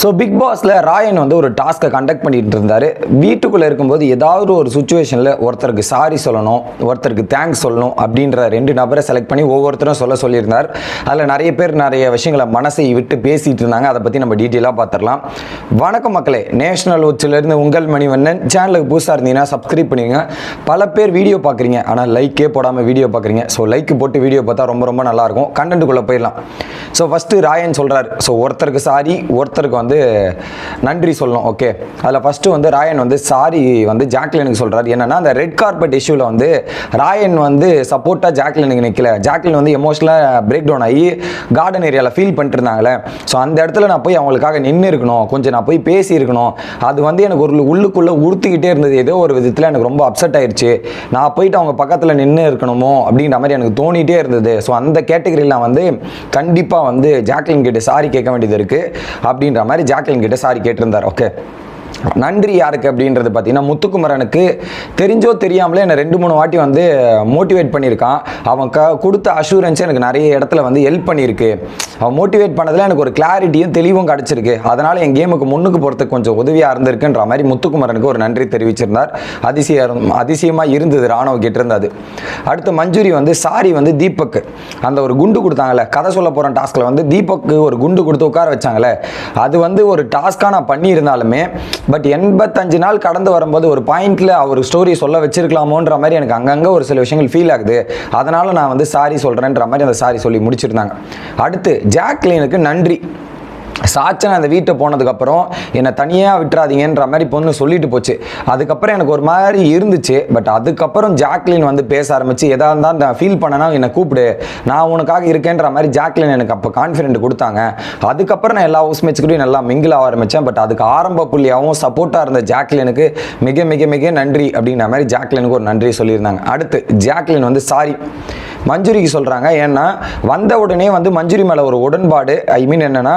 So big பாஸில் ராயன் வந்து ஒரு டாஸ்க்கை கண்டக்ட் பண்ணிட்டு இருந்தார். வீட்டுக்குள்ளே இருக்கும்போது ஏதாவது ஒரு சுச்சுவேஷனில் ஒருத்தருக்கு சாரி சொல்லணும் ஒருத்தருக்கு தேங்க்ஸ் சொல்லணும் அப்படின்ற ரெண்டு நபரை செலக்ட் பண்ணி ஒவ்வொருத்தரும் சொல்ல சொல்லியிருந்தார். அதில் நிறைய பேர் நிறைய விஷயங்களை மனசை விட்டு பேசிகிட்டு இருந்தாங்க. அதை பற்றி நம்ம டீட்டெயிலாக பார்த்துடலாம் வணக்கம் மக்களே. நேஷனல் உச்சிலேருந்து உங்கள் மணிவண்ணன். சேனலுக்கு புதுசாக இருந்தீங்கன்னா சப்ஸ்கிரைப் பண்ணிடுங்க பல பேர் வீடியோ பார்க்குறீங்க ஆனால் லைக்கே போடாமல் வீடியோ பார்க்குறீங்க ஸோ லைக் போட்டு வீடியோ பார்த்தா ரொம்ப ரொம்ப நல்லாயிருக்கும் கண்டென்ட்டுக்குள்ளே போயிடலாம். ஸோ ஃபஸ்ட்டு ராயன் சொல்கிறார் ஸோ ஒருத்தருக்கு சாரி ஒருத்தருக்கு வந்து நன்றி சொல்லணும் ஓகே அதில் ஃபஸ்ட்டு வந்து ராயன் வந்து சாரி வந்து ஜாக்லினுக்கு சொல்கிறார் என்னென்னா அந்த ரெட் கார்பெட் இஷ்யூவில் வந்து ராயன் வந்து சப்போர்ட்டாக ஜாக்லினுக்கு நிற்கல ஜாக்லின் வந்து எமோஷனலாக பிரேக் டவுன் ஆகி கார்டன் ஏரியாவில் ஃபீல் பண்ணிட்டு இருந்தாங்களே ஸோ அந்த இடத்துல நான் போய் அவங்களுக்காக நின்று இருக்கணும் கொஞ்சம் நான் போய் பேசியிருக்கணும் அது வந்து எனக்கு ஒரு உள்ளுக்குள்ளே உறுத்திக்கிட்டே இருந்தது. ஏதோ ஒரு விதத்தில் எனக்கு ரொம்ப அப்செட் ஆயிடுச்சு நான் போயிட்டு அவங்க பக்கத்தில் நின்று இருக்கணுமோ அப்படின்ற மாதிரி எனக்கு தோணிகிட்டே இருந்தது. ஸோ அந்த கேட்டகரியில் நான் வந்து கண்டிப்பாக வந்து ஜாக்லின் கிட்ட சாரி கேட்க வேண்டியது இருக்குது அப்படின்ற மாதிரி ஜாக்லின் கிட்ட சாரி கேட்டிருந்தார். ஓகே நன்றி யாருக்கு அப்படின்றது பார்த்தீங்கன்னா முத்துக்குமரனுக்கு தெரிஞ்சோ தெரியாமலே என்னை ரெண்டு மூணு வாட்டி வந்து மோட்டிவேட் பண்ணியிருக்கான். அவன் க கொடுத்த அஷூரன்ஸ் எனக்கு நிறைய இடத்துல வந்து ஹெல்ப் பண்ணியிருக்கு. அவன் மோட்டிவேட் பண்ணதில் எனக்கு ஒரு கிளாரிட்டியும் தெளிவும் கிடச்சிருக்கு. அதனால் என் கேமுக்கு முன்னுக்கு போகிறதுக்கு கொஞ்சம் உதவியாக இருந்திருக்குன்ற மாதிரி முத்துக்குமரனுக்கு ஒரு நன்றி தெரிவிச்சிருந்தார். அதிசயம் அதிசயமாக இருந்தது ராணுவ கேட்டிருந்தது அடுத்து மஞ்சுரி வந்து சாரி வந்து தீபக் அந்த ஒரு குண்டு கொடுத்தாங்கல்ல கதை சொல்ல போகிற டாஸ்கில் வந்து தீபக்கு ஒரு குண்டு கொடுத்து உட்கார வச்சாங்களே அது வந்து ஒரு டாஸ்க்காக நான் பண்ணியிருந்தாலுமே பட் எண்பத்தஞ்சு நாள் கடந்து வரும்போது ஒரு பாயிண்ட்ல அவர் ஸ்டோரி சொல்ல வச்சிருக்கலாமோன்ற மாதிரி எனக்கு அங்கங்கே ஒரு சில விஷயங்கள் ஃபீல் ஆகுது. அதனால நான் வந்து சாரி சொல்கிறேன்ற மாதிரி அந்த சாரி சொல்லி முடிச்சிருந்தாங்க. அடுத்து ஜாக்லினுக்கு நன்றி. சாச்சன் அந்த வீட்டை போனதுக்கப்புறம் என்னை தனியாக விட்டுறாதீங்கன்ற மாதிரி பொண்ணு சொல்லிட்டு போச்சு. அதுக்கப்புறம் எனக்கு ஒரு மாதிரி இருந்துச்சு. பட் அதுக்கப்புறம் ஜாக்லின் வந்து பேச ஆரம்பிச்சு எதாக இருந்தால் நான் ஃபீல் பண்ணனா என்னை கூப்பிடு. நான் உனக்காக இருக்கேன்ற மாதிரி ஜாக்லின் எனக்கு அப்போ கான்ஃபிடென்ட் கொடுத்தாங்க. அதுக்கப்புறம் நான் எல்லா ஹவுஸ் ஹவுஸ்மேட்ஸ்கிட்டையும் நல்லா மிங்கிள் ஆக ஆரம்பித்தேன் பட் அதுக்கு ஆரம்ப புள்ளியாகவும் சப்போர்ட்டாக இருந்த ஜாக்லினுக்கு மிக மிக மிக நன்றி அப்படின்ற மாதிரி ஜாக்லினுக்கு ஒரு நன்றி சொல்லியிருந்தாங்க. அடுத்து ஜாக்லின் வந்து சாரி மஞ்சுரிக்கு சொல்கிறாங்க ஏன்னா வந்த உடனே வந்து மஞ்சுரி மேலே ஒரு உடன்பாடு ஐ மீன் என்னென்னா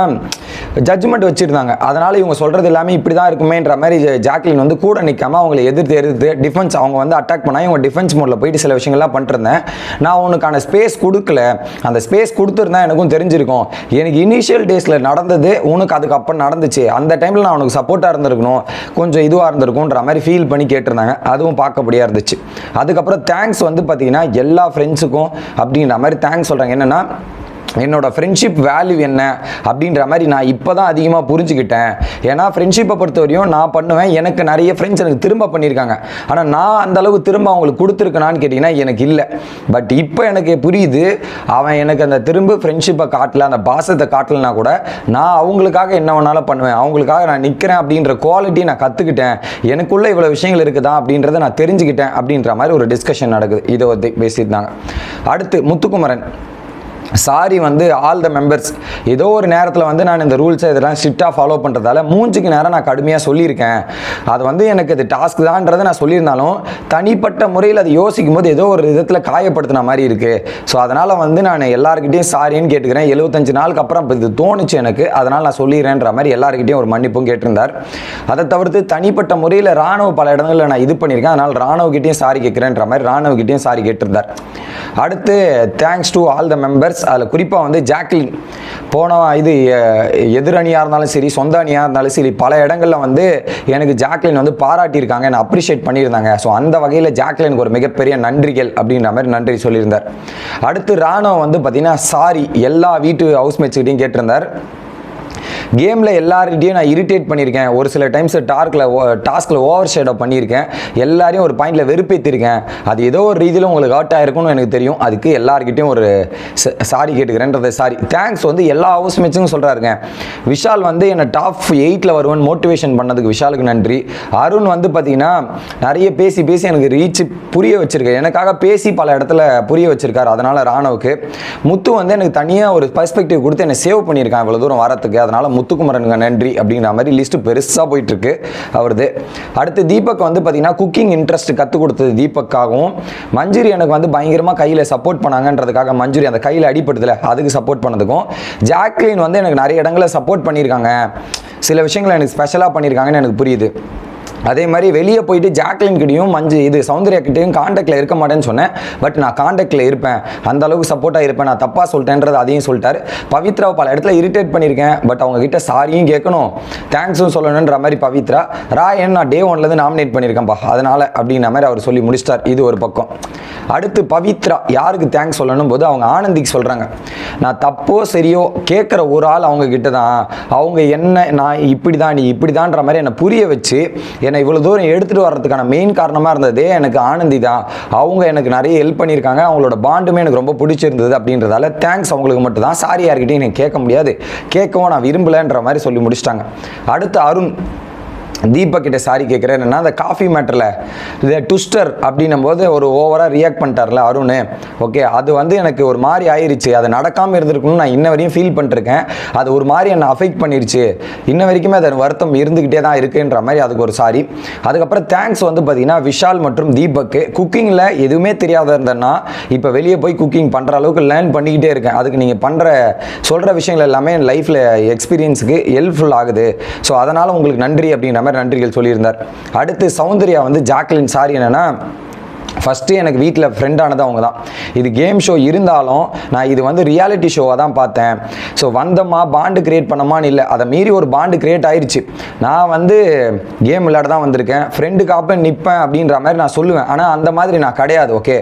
ஜட்ஜ்மெண்ட் வச்சுருந்தாங்க. அதனால் இவங்க சொல்கிறது எல்லாமே இப்படி தான் இருக்குமேன்ற மாதிரி ஜாக்லின் வந்து கூட நிற்காம அவங்களை எதிர்த்து எதிர்த்து டிஃபென்ஸ் அவங்க வந்து அட்டாக் பண்ணால் இவங்க டிஃபென்ஸ் மோடில் போயிட்டு சில விஷயங்கள்லாம் பண்ணிருந்தேன் நான் உனக்கான ஸ்பேஸ் கொடுக்கல. அந்த ஸ்பேஸ் கொடுத்துருந்தா எனக்கும் தெரிஞ்சிருக்கும். எனக்கு இனிஷியல் டேஸில் நடந்தது உனக்கு அதுக்கப்புறம் நடந்துச்சு. அந்த டைமில் நான் உனக்கு சப்போர்ட்டாக இருந்திருக்கணும். கொஞ்சம் இதுவாக இருந்திருக்கும்ன்ற மாதிரி ஃபீல் பண்ணி கேட்டிருந்தாங்க. அதுவும் பார்க்கக்கூடியா இருந்துச்சு. அதுக்கப்புறம் தேங்க்ஸ் வந்து பார்த்தீங்கன்னா எல்லா ஃப்ரெண்ட்ஸுக்கும் அப்படின்ற மாதிரி தேங்க்ஸ் சொல்கிறாங்க என்னென்னா என்னோட ஃப்ரெண்ட்ஷிப் வேல்யூ என்ன அப்படின்ற மாதிரி நான் இப்போ தான் அதிகமாக புரிஞ்சுக்கிட்டேன். ஏன்னா ஃப்ரெண்ட்ஷிப்பை பொறுத்தவரையும் நான் பண்ணுவேன். எனக்கு நிறைய ஃப்ரெண்ட்ஸ் எனக்கு திரும்ப பண்ணியிருக்காங்க. ஆனால் நான் அந்த அளவு திரும்ப அவங்களுக்கு கொடுத்துருக்கனான்னு கேட்டிங்கன்னா எனக்கு இல்லை. பட் இப்போ எனக்கு புரியுது அவன் எனக்கு அந்த திரும்ப ஃப்ரெண்ட்ஷிப்பை காட்டல அந்த பாசத்தை காட்டலனா கூட நான் அவங்களுக்காக என்ன வேணாலும் பண்ணுவேன். அவங்களுக்காக நான் நிற்கிறேன் அப்படின்ற குவாலிட்டி நான் கற்றுக்கிட்டேன் எனக்குள்ளே இவ்வளோ விஷயங்கள் இருக்குதா அப்படின்றத நான் தெரிஞ்சுக்கிட்டேன் அப்படின்ற மாதிரி ஒரு டிஸ்கஷன் நடக்குது. இதை வந்து பேசியிருந்தாங்க. அடுத்து முத்துக்குமரன். சாரி வந்து ஆல் த மெம்பர்ஸ் ஏதோ ஒரு நேரத்தில் வந்து நான் இந்த ரூல்ஸை இதெல்லாம் ஸ்ட்ரிக்டாக ஃபாலோ பண்ணுறதால மூஞ்சிக்கு நேரம் நான் கடுமையாக சொல்லியிருக்கேன். அது வந்து எனக்கு இது டாஸ்க் தான்றதை நான் சொல்லியிருந்தாலும் தனிப்பட்ட முறையில் அதை யோசிக்கும் போது ஏதோ ஒரு விதத்தில் காயப்படுத்தின மாதிரி இருக்குது ஸோ அதனால் வந்து நான் எல்லாருக்கிட்டையும் சாரின்னு கேட்டுக்கிறேன். எழுபத்தஞ்சு நாளுக்கு அப்புறம் இப்போ இது தோணுச்சு எனக்கு. அதனால் நான் சொல்லிடுறேன்ற மாதிரி எல்லாருக்கிட்டையும் ஒரு மன்னிப்பும் கேட்டிருந்தார். அதை தவிர்த்து தனிப்பட்ட முறையில் ராணுவ பல இடங்களில் நான் இது பண்ணியிருக்கேன். அதனால் ராணுவக்கிட்டையும் சாரி கேட்குறேன்ற மாதிரி ராணுவக்கிட்டையும் சாரி கேட்டிருந்தார். அடுத்து thanks to all the members அதில் குறிப்பாக வந்து ஜாக்லின். போன இது எதிரணியாக இருந்தாலும் சரி சொந்த அணியாக இருந்தாலும் சரி பல இடங்களில் வந்து எனக்கு ஜாக்லின் வந்து பாராட்டியிருக்காங்க. என்னை அப்ரிஷியேட் பண்ணியிருந்தாங்க. ஸோ அந்த வகையில் ஜாக்லினுக்கு ஒரு மிகப்பெரிய நன்றிகள் அப்படின்ற மாதிரி நன்றி சொல்லியிருந்தார். அடுத்து ராணுவம் வந்து பார்த்திங்கன்னா சாரி எல்லா வீட்டு ஹவுஸ்மேட்ஸ்கிட்டையும் கேட்டிருந்தார். கேமில் எல்லார்கிட்டையும் நான் இரிட்டேட் பண்ணியிருக்கேன். ஒரு சில டைம்ஸ் டார்க்கில் டாஸ்கில் ஓவர் ஷேடோ பண்ணியிருக்கேன். எல்லாரையும் ஒரு பாயிண்டில் வெறுப்பேற்றிருக்கேன் அது ஏதோ ஒரு ரீதியில் உங்களுக்கு ஹர்ட் ஆயிருக்கும்னு எனக்கு தெரியும். அதுக்கு எல்லார்கிட்டையும் ஒரு சாரி கேட்டுக்கிறேன்றது சாரி தேங்க்ஸ் வந்து எல்லா ஹவுஸ் மேட்சும் சொல்கிறாருங்க விஷால் வந்து என்னை டாப் எயிட்டில் வருவேன் மோட்டிவேஷன் பண்ணதுக்கு விஷாலுக்கு நன்றி. அருண் வந்து பார்த்தீங்கன்னா நிறைய பேசி பேசி எனக்கு ரீச் புரிய வச்சிருக்காரு. எனக்காக பேசி பல இடத்துல புரிய வச்சிருக்காரு. அதனால் ராணுவுக்கு. முத்து வந்து எனக்கு தனியாக ஒரு பர்ஸ்பெக்டிவ் கொடுத்து என்னை சேவ் பண்ணியிருக்கான் இவ்வளோ தூரம் வரத்துக்கு. அதனால் முத்துக்குமரனுங்க நன்றி அப்படிங்கிற மாதிரி லிஸ்ட்டு பெருசாக போயிட்டுருக்கு. அவரது அடுத்து தீபக் வந்து பார்த்தீங்கன்னா குக்கிங் இன்ட்ரெஸ்ட் கற்றுக் கொடுத்தது தீபக்காகவும் மஞ்சுரி எனக்கு வந்து பயங்கரமாக கையில் சப்போர்ட் பண்ணாங்கன்றதுக்காக மஞ்சுரி அந்த கையில் அடிப்படுதுல அதுக்கு சப்போர்ட் பண்ணதுக்கும். ஜாக்லின் வந்து எனக்கு நிறைய இடங்களில் சப்போர்ட் பண்ணியிருக்காங்க. சில விஷயங்களை எனக்கு ஸ்பெஷலாக பண்ணியிருக்காங்கன்னு எனக்கு புரியுது. அதே மாதிரி வெளியே போயிட்டு ஜாக்லின் கிட்டையும் மஞ்சு இது சௌந்தர்யா கிட்டையும் காண்டாக்டில் இருக்க மாட்டேன்னு சொன்னேன். பட் நான் காண்டாக்டில் இருப்பேன். அந்த அளவுக்கு சப்போர்ட்டாக இருப்பேன். நான் தப்பாக சொல்லிட்டேன்றது அதையும் சொல்லிட்டார். பவித்ராவை பல இடத்துல இரிட்டேட் பண்ணியிருக்கேன். பட் அவங்க கிட்ட சாரியும் கேட்கணும் தேங்க்ஸும் சொல்லணுன்ற மாதிரி பவித்ரா ராயன் நான் டே ஒன்லேருந்து நாமினேட் பண்ணியிருக்கேன்ப்பா அதனால அப்படிங்கிற மாதிரி அவர் சொல்லி முடிச்சிட்டார். இது ஒரு பக்கம். அடுத்து பவித்ரா யாருக்கு தேங்க்ஸ் சொல்லணும் போது அவங்க ஆனந்திக்கு சொல்கிறாங்க நான் தப்போ சரியோ கேட்குற ஒரு ஆள் அவங்க கிட்ட தான் அவங்க என்ன நான் இப்படி தான் நீ இப்படி தான்ற மாதிரி என்னை புரிய வச்சு என்னை இவ்வளோ தூரம் எடுத்துகிட்டு வர்றதுக்கான மெயின் காரணமாக இருந்ததே எனக்கு ஆனந்தி தான். அவங்க எனக்கு நிறைய ஹெல்ப் பண்ணியிருக்காங்க. அவங்களோட பாண்டுமே எனக்கு ரொம்ப பிடிச்சிருந்தது அப்படின்றதால தேங்க்ஸ் அவங்களுக்கு மட்டும் தான் சாரி யார்கிட்டையும் எனக்கு கேட்க முடியாது. கேட்கவும் நான் விரும்பலைன்ற மாதிரி சொல்லி முடிச்சிட்டாங்க. அடுத்து அருண். தீபக் கிட்ட சாரி கேட்குறேன் என்னன்னா அந்த காஃபி மேட்டரில் இந்த ட்விஸ்டர் அப்படின்னும் போது ஒரு ஓவராக ரியாக்ட் பண்ணிட்டார்ல அருண். ஓகே அது வந்து எனக்கு ஒரு மாதிரி ஆயிடுச்சு அது நடக்காமல் இருந்திருக்கணும்னு நான் இன்ன வரையும் ஃபீல் பண்ணிருக்கேன். அது ஒரு மாதிரி என்னை அஃபெக்ட் பண்ணிருச்சு. இன்ன வரைக்குமே அது வருத்தம் இருந்துக்கிட்டே தான் இருக்குன்ற மாதிரி அதுக்கு ஒரு சாரி அதுக்கப்புறம் தேங்க்ஸ் வந்து பார்த்தீங்கன்னா விஷால் மற்றும் தீபக்கு. குக்கிங்கில் எதுவுமே தெரியாத இருந்தேன்னா இப்போ வெளியே போய் குக்கிங் பண்ணுற அளவுக்கு லேர்ன் பண்ணிக்கிட்டே இருக்கேன். அதுக்கு நீங்கள் பண்ணுற சொல்கிற விஷயங்கள் எல்லாமே என் லைஃப்பில் எக்ஸ்பீரியன்ஸுக்கு ஹெல்ப்ஃபுல் ஆகுது. ஸோ அதனால் உங்களுக்கு நன்றி அப்படின்ற மாதிரி நன்றிகள் சொல்லியிருந்தார். அடுத்து சௌந்தர்யா வந்து ஜாக்லின் சாரி என்னென்னா ஃபஸ்ட்டு எனக்கு வீட்டில் ஃப்ரெண்டானது அவங்க தான். இது கேம் ஷோ இருந்தாலும் நான் இது வந்து ரியாலிட்டி ஷோவாக தான் பார்த்தேன். ஸோ வந்தோமா பாண்டு கிரியேட் பண்ணமான்னு இல்லை. அதை மீறி ஒரு பாண்டு கிரியேட் ஆயிடுச்சு நான் வந்து கேம் விளையாட தான் வந்திருக்கேன். ஃப்ரெண்டுக்காக நிற்பேன் அப்படின்ற மாதிரி நான் சொல்லுவேன். ஆனால் அந்த மாதிரி நான் கிடையாது ஓகே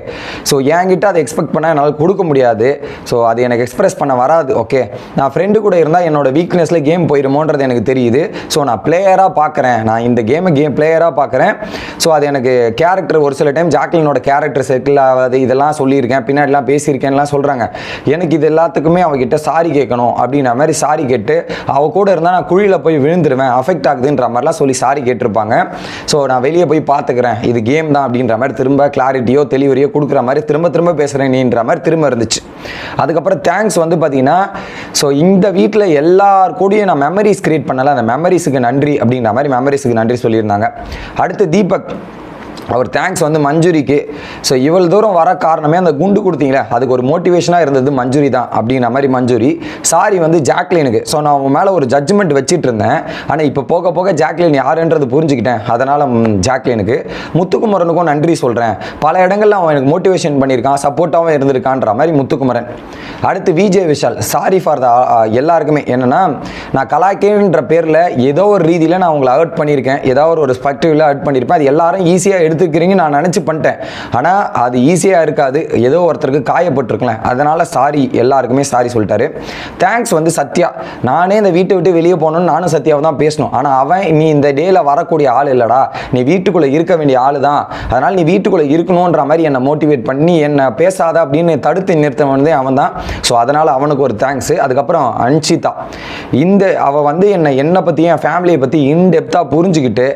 ஸோ என்கிட்ட அதை எக்ஸ்பெக்ட் பண்ண என்னால் கொடுக்க முடியாது. ஸோ அது எனக்கு எக்ஸ்பிரஸ் பண்ண வராது ஓகே நான் ஃப்ரெண்டு கூட இருந்தால் என்னோட வீக்னஸில் கேம் போயிருமோன்றது எனக்கு தெரியுது. ஸோ நான் பிளேயராக பார்க்குறேன். நான் இந்த கேமை கேம் பிளேயராக பார்க்குறேன். ஸோ அது எனக்கு கேரக்டர் ஒரு சில டைம் ஜாக்லினோட கேரக்டர் செட்டில் ஆகாது இதெல்லாம் சொல்லியிருக்கேன் பின்னாடிலாம் பேசியிருக்கேன்லாம் சொல்கிறாங்க எனக்கு இது எல்லாத்துக்குமே அவகிட்ட சாரி கேட்கணும் அப்படின்ற மாதிரி சாரி கேட்டு அவ கூட இருந்தால் நான் குழியில் போய் விழுந்துருவேன் அஃபெக்ட் ஆகுதுன்ற மாதிரிலாம் சொல்லி சாரி கேட்டிருப்பாங்க. ஸோ நான் வெளியே போய் பார்த்துக்கிறேன். இது கேம் தான் அப்படின்ற மாதிரி திரும்ப கிளாரிட்டியோ தெளிவரியோ கொடுக்குற மாதிரி திரும்ப திரும்ப பேசுகிறேன் நீன்ற மாதிரி திரும்ப இருந்துச்சு. அதுக்கப்புறம் தேங்க்ஸ் வந்து பார்த்தீங்கன்னா ஸோ இந்த வீட்டில் எல்லார் கூடயும் நான் மெமரிஸ் கிரியேட் பண்ணல. அந்த மெமரிஸுக்கு நன்றி அப்படின்ற மாதிரி மெமரிஸுக்கு நன்றி சொல்லியிருந்தாங்க. அடுத்து தீபக். அவர் தேங்க்ஸ் வந்து மஞ்சுரிக்கு. ஸோ இவ்வளோ தூரம் வர காரணமே அந்த குண்டு கொடுத்தீங்களே அதுக்கு ஒரு மோட்டிவேஷனாக இருந்தது மஞ்சுரி தான் அப்படின்ற மாதிரி மஞ்சுரி. சாரி வந்து ஜாக்லினுக்கு. ஸோ நான் அவங்க மேலே ஒரு ஜட்ஜ்மெண்ட் வச்சுட்டு இருந்தேன். ஆனால் இப்போ போக போக ஜாக்லின் யாருன்றது புரிஞ்சுக்கிட்டேன். அதனால் ஜாக்லினுக்கு முத்துக்குமரனுக்கும் நன்றி சொல்கிறேன் பல இடங்களில் அவன் எனக்கு மோட்டிவேஷன் பண்ணியிருக்கான் சப்போர்ட்டாகவும் இருந்திருக்கான்ற மாதிரி முத்துக்குமரன். அடுத்து Vijay Vishal sorry for the எல்லாருக்குமே. என்னன்னா நான் கலாக்கேன்ற பேரில் ஏதோ ஒரு ரீதியில் நான் உங்களை ஹர்ட் பண்ணியிருக்கேன். ஏதோ ஒரு ஸ்பெக்டிவில் ஹர்ட் பண்ணியிருப்பேன். அது எல்லாரும் ஈஸியாக எடுத்து எடுத்துக்கிறீங்க நான் நினச்சி பண்ணிட்டேன். ஆனால் அது ஈஸியாக இருக்காது. ஏதோ ஒருத்தருக்கு காயப்பட்டிருக்கலாம் அதனால் சாரி எல்லாருக்குமே சாரி சொல்லிட்டாரு. தேங்க்ஸ் வந்து சத்யா. நானே இந்த வீட்டை விட்டு வெளியே போகணும்னு நானும் சத்யாவை தான் பேசணும். ஆனால் அவன் நீ இந்த டேயில் வரக்கூடிய ஆள் இல்லைடா. நீ வீட்டுக்குள்ளே இருக்க வேண்டிய ஆள் தான் அதனால் நீ வீட்டுக்குள்ளே இருக்கணுன்ற மாதிரி என்னை மோட்டிவேட் பண்ணி என்னை பேசாத அப்படின்னு தடுத்து நிறுத்தவனதே அவன் தான். ஸோ அதனால் அவனுக்கு ஒரு தேங்க்ஸு அதுக்கப்புறம் அன்ஷிதா. இந்த அவள் வந்து என்னை என்னை பற்றி என் ஃபேமிலியை பற்றி இன்டெப்த்தாக புரிஞ்சுக்கிட்டு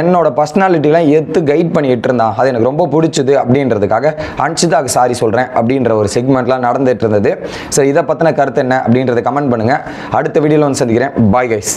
என்னோட பர்சனாலிட்டிலாம் எடுத்து கைட் பண்ணிட்டு இருந்தான் அது எனக்கு ரொம்ப பிடிச்சது அப்படின்றதுக்காக அன்ஷிதாக்கு சாரி சொல்கிறேன் அப்படின்ற ஒரு செக்மெண்ட்லாம் நடந்துட்டு இருந்தது ஸோ இதை பற்றின கருத்து என்ன அப்படின்றத கமெண்ட் பண்ணுங்கள் அடுத்த வீடியோவில் வந்து சந்திக்கிறேன். Bye guys